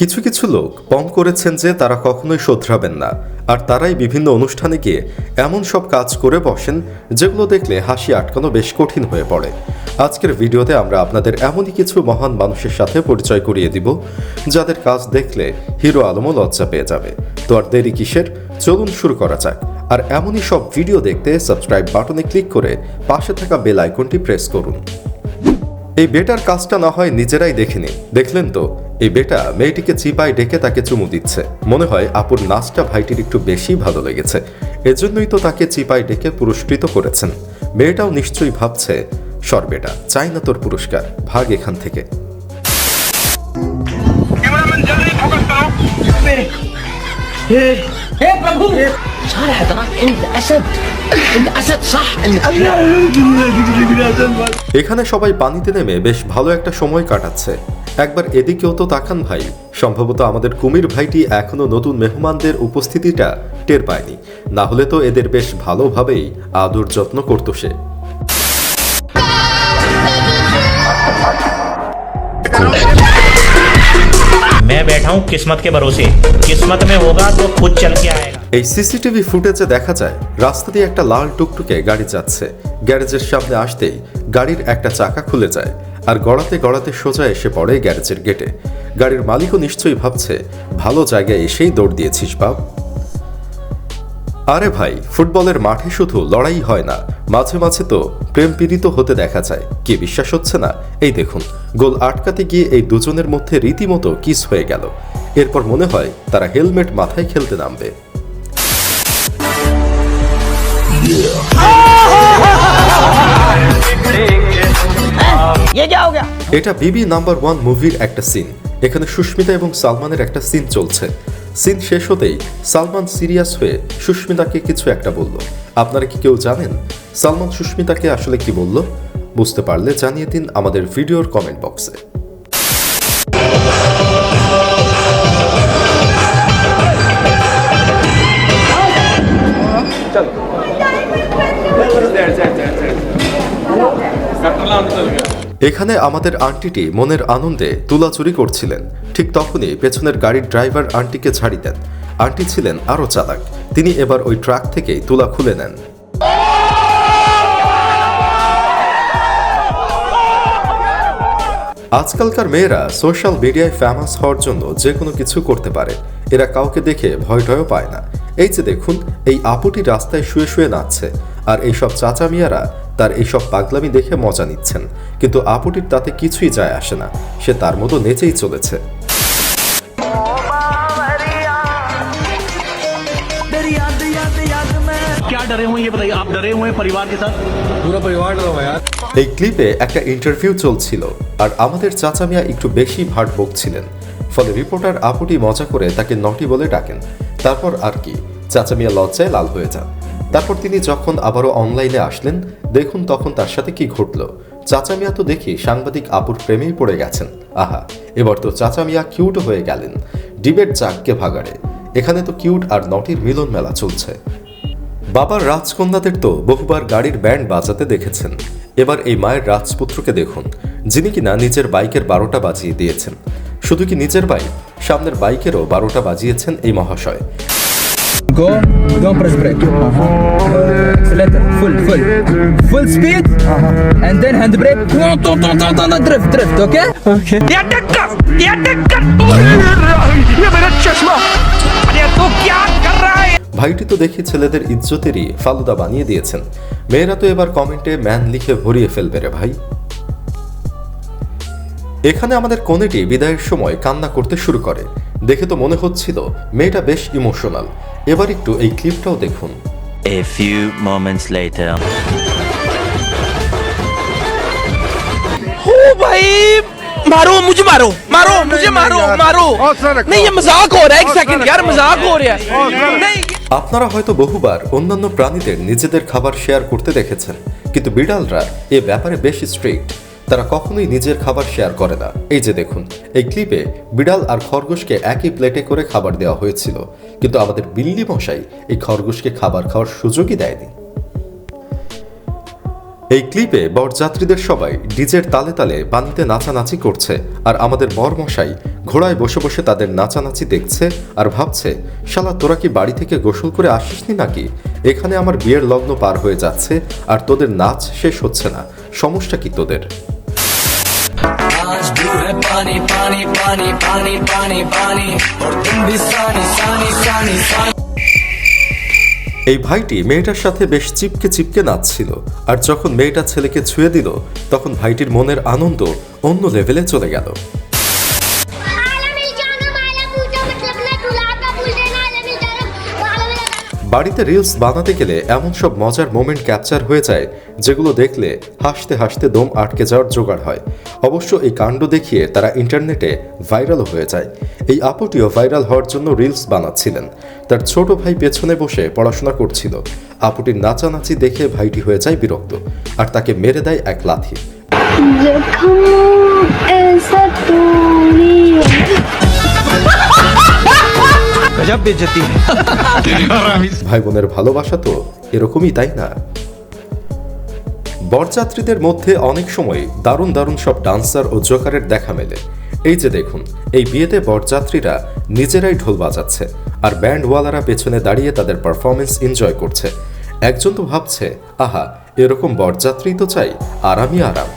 কিছু কিছু লোক পণ করেছেন যে তারা কখনোই শোধরাবেন না, আর তারাই বিভিন্ন অনুষ্ঠানে গিয়ে এমন সব কাজ করে বসেন যেগুলো দেখলে হাসি আটকানো বেশ কঠিন হয়ে পড়ে। আজকের ভিডিওতে আমরা আপনাদের এমনই কিছু মহান মানুষের সাথে পরিচয় করিয়ে দিব, যাদের কাজ দেখলে হিরো আলমও লজ্জা পেয়ে যাবে। তো আর দেরি কিসের? চলুন শুরু করা যাক। আর এমনই সব ভিডিও দেখতে সাবস্ক্রাইব বাটনে ক্লিক করে পাশে থাকা বেল আইকনটি প্রেস করুন। এই বেটার কাজটা না হয় নিজেরাই দেখে নিন। দেখলেন তো? এই বেটা মেয়েটিকে চিপায় ডেকে তাকে চুমু দিচ্ছে। মনে হয় আপুর নাচটা ভাইটির একটু বেশি ভালো লেগেছে। এজন্যই তো তাকে চিপায় ডেকে পুরস্কৃত করেছেন। মেয়েটাও নিশ্চয়ই ভাবছে সর বেটা চাই না তোর পুরস্কার ভাগ এখান থেকে। हे प्रभु صار هذا انت اسد انت اسد صح انت এখানে সবাই পানিতে নেমে বেশ ভালো একটা সময় কাটাচ্ছে একবার এদিকেও তো তাকান ভাই সম্ভবত আমাদের কুমির ভাইটি এখনো নতুন মেহমানদের উপস্থিতিটা টের পায়নি না হলে তো এদের বেশ ভালোভাবেই আদর যত্ন করতো সে मैं बैठा हूँ किस्मत के भरोसे किस्मत में होगा तो खुद चल के आएगा এই সিসিটিভি ফুটেজে দেখা যায় রাস্তা দিয়ে একটা লাল টুকটুকে গাড়ি যাচ্ছে গ্যারেজের সামনে আসতেই গাড়ির একটা চাকা খুলে যায় আর গড়াতে গড়াতে সোজা এসে পড়ে গ্যারেজের গেটে গাড়ির মালিকও নিশ্চয়ই ভাবছে ভালো জায়গায় এসেই দৌড় দিয়েছিস বাপ আরে ভাই ফুটবলের মাঠে শুধু লড়াই হয় না মাঝে মাঝে তো প্রেম পীড়িত হতে দেখা যায়। কি বিশ্বাস হচ্ছে না? এই দেখুন গোল আটকাতে গিয়ে এই দুজনের মধ্যে রীতিমতো কিস হয়ে গেল। এরপর মনে হয় তারা হেলমেট মাথায় খেলতে নামবে। এটা বিবি নাম্বার ওয়ান মুভির একটা সিন। এখানে সুস্মিতা এবং সালমানের একটা সিন চলছে। সিন শেষ হতেই সালমান সিরিয়াস হয়ে সুস্মিতাকে কিছু একটা বলল। আপনারা কি কেউ জানেন সালমান সুস্মিতাকে আসলে কি বলল? বুঝতে পারলে জানিয়ে দিন আমাদের ভিডিওর কমেন্ট বক্সে এখানে আমাদের আন্টিটি মনের আনন্দে তুলা চুরি করছিলেন। ঠিক তখনই পেছনের গাড়ির ড্রাইভার আন্টিকে ছাড়ি দেন। আন্টি ছিলেন আরও চালাক। তিনি এবার ওই ট্রাক থেকেই তুলা খুলে নেন। আজকালকার মেয়েরা সোশ্যাল মিডিয়ায় ফেমাস হওয়ার জন্য যে কোনো কিছু করতে পারে। এরা কাউকে দেখে ভয় টয়ও পায় না। এই যে দেখুন, এই আপুটি রাস্তায় শুয়ে শুয়ে নাচছে। আর এইসব চাচা মিয়ারা তার এইসব পাগলামি দেখে মজা নিচ্ছেন। কিন্তু আপুটির তাতে কিছুই যায় আসে না। সে তার মতো নেচেই চলেছে। এই ক্লিপে একটা ইন্টারভিউ চলছিল আর আমাদের চাচা মিয়া একটু বেশি ভাট বকছিলেন। ফলে রিপোর্টার আপুটি মজা করে তাকে নটি বলে ডাকেন। তারপর আর কি চাচা মিয়া লজ্জায় লাল হয়ে যান। তারপর তিনি যখন আবারও অনলাইনে আসলেন, দেখুন তখন তার সাথে কি ঘটল। চাচা মিয়া তো দেখি সাংবাদিক আপুর প্রেমেই পড়ে গেছেন। আহা, এবার তো চাচা মিয়া কিউট হয়ে গেলেন। ডিবেট জাগকে ভাগাড়ে। এখানে তো কিউট আর নটির মিলন মেলা চলছে। বাবার রাজকন্যাদের তো বহুবার গাড়ির ব্যান্ড বাজাতে দেখেছেন। এবার এই মায়ের রাজপুত্রকে দেখুন, যিনি কিনা নিজের বাইকের বারোটা বাজিয়ে দিয়েছেন। শুধু কি নিজের বাইক, সামনের বাইকেরও বারোটা বাজিয়েছেন এই মহাশয়। Go, don't press brake. Accelerator, full, full. Full speed, and then handbrake. Drift, drift, okay? ये टक्कर ये टक्कर ये मेरा चश्मा अरे तू क्या कर रहा है ভাইটি তো দেখি ছেলেদের ইজ্জতেরই ফালুদা বানিয়ে দিয়েছেন মেয়েরা তো এবার কমেন্টে ম্যান লিখে ভরিয়ে ফেলবে রে ভাই এখানে আমাদের কনেটি বিদায়ের সময় কান্না করতে শুরু করে দেখে তো মনে হচ্ছিল মেয়েটা বেশ ইমোশনাল এবার একটু এই ক্লিপটাও দেখুন A few moments later. ओ भाई मारो मुझे मारो मारो मुझे मारो मारो नहीं ये मजाक हो रहा है एक सेकंड यार मजाक हो रहा है नहीं আপনারা হয়তো বহুবার অন্যান্য প্রাণীদের নিজেদের খাবার শেয়ার করতে দেখেছেন কিন্তু বিড়ালরা এ ব্যাপারে বেশ স্ট্রিক্ট তারা কখনোই নিজের খাবার শেয়ার করে না। এই যে দেখুন, এই ক্লিপে বিড়াল আর খরগোশকে একই প্লেটে করে খাবার দেওয়া হয়েছিল, কিন্তু আমাদের বিল্লি মশাই এই খরগোশকে খাবার খাওয়ার সুযোগই দেয়নি। এই ক্লিপে বরযাত্রীদের সবাই ডিজের তালে তালে বানিতে নাচানাচি করছে, আর আমাদের বরমশাই ঘোড়ায় বসে বসে তাদের নাচানাচি দেখছে আর ভাবছে, শালা, তোরা কি বাড়ি থেকে গোসল করে আসিসনি নাকি? এখানে আমার বিয়ের লগ্ন পার হয়ে যাচ্ছে আর তোদের নাচ শেষ হচ্ছে না। সমস্যা কি তোদের? है पानी पानी पानी पानी पानी पानी और तुम भी सानी सानी सानी सानी এই ভাইটি মেয়েটার সাথে বেশ চিপকে চিপকে নাচছিল আর যখন মেয়েটা ছেলেকে ছুঁয়ে দিল তখন ভাইটির মনের আনন্দ অন্য লেভেলে চলে গেল आलमी जानो माला पूछो मतलब ना दुलाता पूछ देना आलमी जानो आलमी বাড়িতে রিলস বানাতে গেলে এমন সব মজার মোমেন্ট ক্যাপচার হয়ে যায় যেগুলো দেখলে হাসতে হাসতে দম আটকে যাওয়ার জোগাড় হয় অবশ্য এই কাণ্ড দেখিয়ে তারা ইন্টারনেটে ভাইরাল হয়ে যায়। এই আপুটিও ভাইরাল হওয়ার জন্য রিলস বানাচ্ছিলেন। তার ছোট ভাই পেছনে বসে পড়াশোনা করছিল। আপুটির নাচানাচি দেখে ভাইটি হয়ে যায় বিরক্ত আর তাকে মেরে দেয় এক লাথি। ভাই বোনের ভালোবাসা তো এরকমই তাই না? বরযাত্রীদের মধ্যে অনেক সময় দারুণ দারুণ সব ডান্সার ও জোকারের দেখা মেলে। এই যে দেখুন, এই বিয়েতে বরযাত্রীরা নিজেরাই ঢোল বাজাচ্ছে আর ব্যান্ডওয়ালারা পেছনে দাঁড়িয়ে তাদের পারফরমেন্স এনজয় করছে। একজন তো ভাবছে, আহা, এরকম বরযাত্রী তো চাই আরামই আরাম।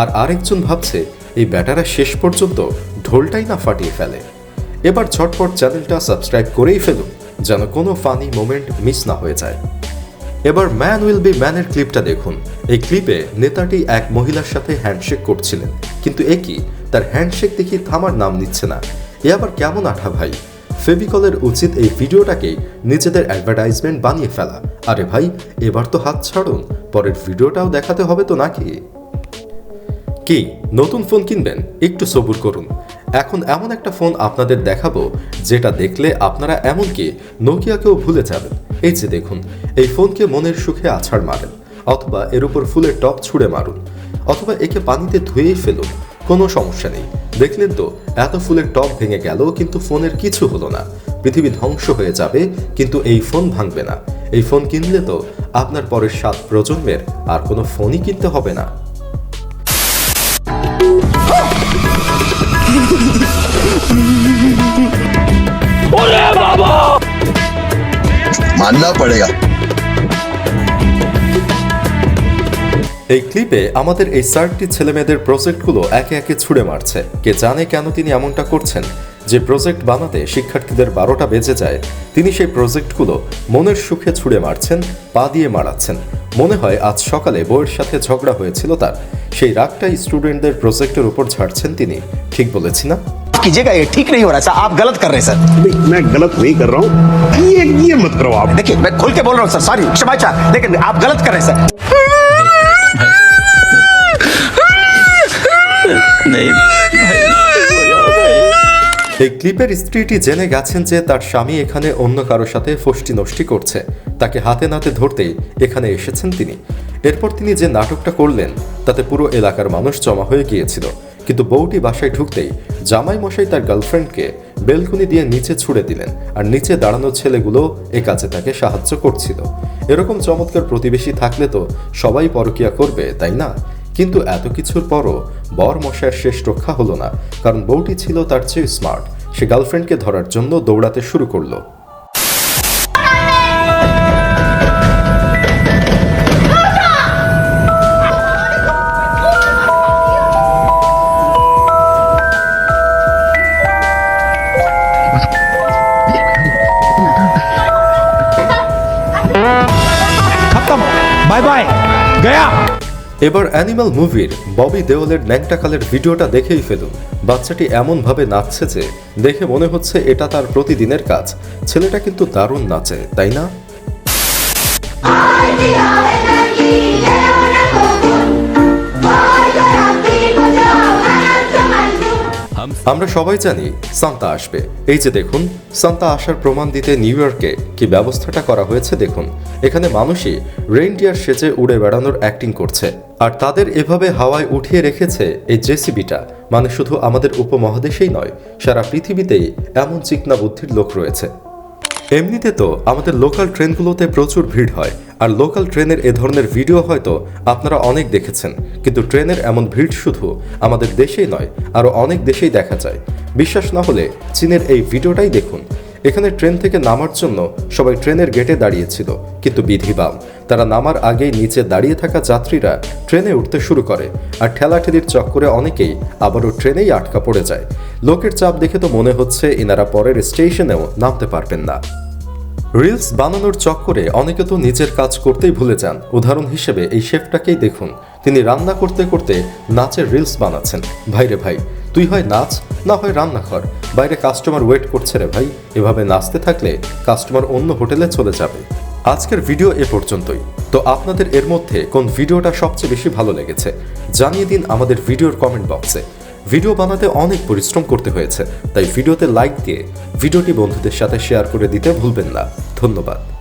আর আরেকজন ভাবছে, এই ব্যাটারা শেষ পর্যন্ত ঢোলটাই না ফাটিয়ে ফেলে। এবার ঝটপট চ্যানেলটা সাবস্ক্রাইব করেই ফেলুন, যেন কোনো ফানি মোমেন্ট মিস না হয়ে যায়। এবার ম্যান উইল বি ম্যানের ক্লিপটা দেখুন। এই ক্লিপে নেতাটি এক মহিলার সাথে হ্যান্ডশেক করছিলেন, কিন্তু এ কি? তার হ্যান্ডশেক দেখি থামার নাম নিচ্ছে না। এ আবার কেমন আঠা ভাই? ফেভিকলের উচিত এই ভিডিওটাকেই নিজেদের অ্যাডভার্টাইজমেন্ট বানিয়ে ফেলা। আরে ভাই, এবার তো হাত ছাড়ুন, পরের ভিডিওটাও দেখাতে হবে তো নাকি? কি, নতুন ফোন কিনবেন? একটু সবুর করুন। এখন এমন একটা ফোন আপনাদের দেখাবো, যেটা দেখলে আপনারা এমনকি নোকিয়াকেও ভুলে যাবেন। এই যে দেখুন, এই ফোনকে মনের সুখে আছাড় মারেন, অথবা এর উপর ফুলের টপ ছুঁড়ে মারুন, অথবা একে পানিতে ধুয়েই ফেলুন, কোনো সমস্যা নেই। দেখলেন তো, এত ফুলের টপ ভেঙে গেল, কিন্তু ফোনের কিছু হলো না। পৃথিবী ধ্বংস হয়ে যাবে, কিন্তু এই ফোন ভাঙবে না। এই ফোন কিনলে তো আপনার পরের সাত প্রজন্মের আর কোনো ফোনই কিনতে হবে না। मानना पड़ेगा এই ক্লিপে আমাদের এই সার্টটি ছেলেমেয়েদের প্রজেক্টগুলো একে একে ছুঁড়ে মারছে কে জানে কেন তিনি এমনটা করছেন যে প্রজেক্ট বানাতে শিক্ষার্থীদের বারোটা বেজে যায় তিনি সেই প্রজেক্টগুলো মনের সুখে ছুঁড়ে মারছেন পা দিয়ে মারাচ্ছেন মনে হয় আজ সকালে বইয়ের সাথে ঝগড়া হয়েছিল তার সেই রাগটাই স্টুডেন্টদের প্রজেক্টের উপর ঝাড়ছেন তিনি ঠিক বলেছি না कीजिएगा ये ठीक नहीं हो रहा है सर आप गलत कर रहे हैं सर मैं गलत नहीं कर रहा हूँ ये ये मत करो आप देखिए मैं खुल के बोल रहा हूँ सर सॉरी क्षमा चाह लेकिन आप गलत कर रहे हैं सर এই ক্লিপের স্ত্রীটি জেনে গেছেন যে তার স্বামী এখানে অন্য কারোর সাথে ফষ্টি নষ্টি করছে তাকে হাতে নাতে ধরতেই এখানে এসেছেন তিনি এরপর তিনি যে নাটকটা করলেন তাতে পুরো এলাকার মানুষ জমা হয়ে গিয়েছিল কিন্তু বউটি বাসায় ঢুকতেই জামাই মশাই তার গার্লফ্রেন্ডকে বেলকুনি দিয়ে নিচে ছুড়ে দিলেন আর নিচে দাঁড়ানো ছেলেগুলো এ কাজে তাকে সাহায্য করছিল। এরকম চমৎকার প্রতিবেশী থাকলে তো সবাই পরকিয়া করবে, তাই না? কিন্তু এত কিছুর পরও বর মশায়ের শেষ রক্ষা হলো না, কারণ বউটি ছিল তার চেয়ে স্মার্ট সে গার্লফ্রেন্ডকে ধরার জন্য দৌড়াতে শুরু করল। এবার অ্যানিমাল মুভির ববি দেওলের ন্যাংটাকালের ভিডিওটা দেখেই ফেলুন। বাচ্চাটি এমনভাবে নাচছে যে দেখে মনে হচ্ছে এটা তার প্রতিদিনের কাজ। ছেলেটা কিন্তু দারুণ নাচে, তাই না? আমরা সবাই জানি সান্তা আসবে। এই যে দেখুন, সান্তা আসার প্রমাণ দিতে নিউ ইয়র্কে কি ব্যবস্থাটা করা হয়েছে দেখুন। এখানে মানুষই রেইনডিয়ার সেজে উড়ে বেড়ানোর অ্যাক্টিং করছে। আর তাদের এভাবে হাওয়ায় উঠিয়ে রেখেছে এই জেসিবিটা। মানে শুধু আমাদের উপমহাদেশেই নয়, সারা পৃথিবীতেই এমন চিকনা বুদ্ধির লোক রয়েছে। এমনিতে তো আমাদের লোকাল ট্রেনগুলোতে প্রচুর ভিড় হয় আর লোকাল ট্রেনের এ ধরনের ভিডিও হয়তো আপনারা অনেক দেখেছেন। কিন্তু ট্রেনের এমন ভিড় শুধু আমাদের দেশেই নয়, আরও অনেক দেশেই দেখা যায়। বিশ্বাস না হলে চীনের এই ভিডিওটাই দেখুন। এখানে ট্রেন থেকে নামার জন্য সবাই ট্রেনের গেটে দাঁড়িয়েছিল, কিন্তু বিধিবাম, তারা নামার আগেই নিচে দাঁড়িয়ে থাকা যাত্রীরা ট্রেনে উঠতে শুরু করে, আর ঠেলাঠেলির চক্করে অনেকেই আবারও ট্রেনেই আটকা পড়ে যায়। লোকের চাপ দেখে তো মনে হচ্ছে এনারা পরের স্টেশনেও নামতে পারবেন না। রিলস বানানোর চক্করে অনেকে তো নিজের কাজ করতেই ভুলে যান। উদাহরণ হিসেবে এই শেফটাকেই দেখুন। তিনি রান্না করতে করতে নাচের রিলস বানাচ্ছেন। ভাইরে ভাই, তুই হয় নাচ, না হয় রান্না কর বাইরে কাস্টমার ওয়েট করছে রে ভাই। এভাবে নাচতে থাকলে কাস্টমার অন্য হোটেলে চলে যাবে। আজকের ভিডিও এ পর্যন্তই। তো আপনাদের এর মধ্যে কোন ভিডিওটা সবচেয়ে বেশি ভালো লেগেছে? জানিয়ে দিন আমাদের ভিডিওর কমেন্ট বক্সে। ভিডিও বানাতে অনেক পরিশ্রম করতে হয়েছে, তাই ভিডিওতে লাইক দিয়ে ভিডিওটি বন্ধুদের সাথে শেয়ার করে দিতে ভুলবেন না। ধন্যবাদ।